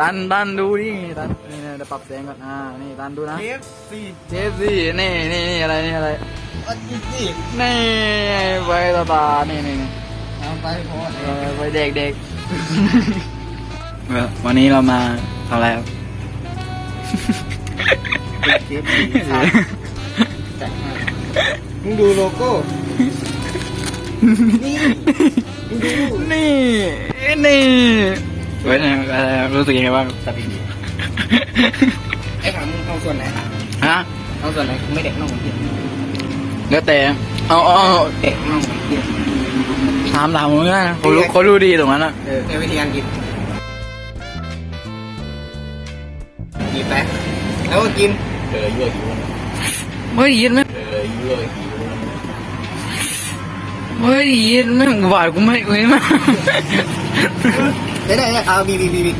ตันตันดูดิตันนี่นี่เดี๋ยวปรับแสงก่อนอ่านี่ตันดูนะเคฟซีเจฟซี่นี่นี่นี่อะไรนี่อะไรอันนี้สินี่ไปตาตานี่นี่นี่เอาไปพอเออไปเด็กเด็กเออวันนี้เรามาทำอะไรครับเคฟซีมึงดูโลโก้นี่มึงดูนี่ นี่เว้ยอะไรรู้สึกยังไงบ้างสปินไอ้ขามึงเอาส่วนไหนฮะเอาส่วนไหนกูไม่เด็กน้องของพี่แล้วแต่เอาเอาเอาเด็กน้องของพี่ถามถามมึงนะเขารู้เขารู้ดีตรงนั้นอะเออในวิธีการกินกินไปแล้วก็กินเออยั่วหิวไม่ได้ยินไหมเออยั่วหิ วไม่ได้ยินไหมกูบาดกูไม่กูไม่มาได้ได้ได้เอาบีบีบีบี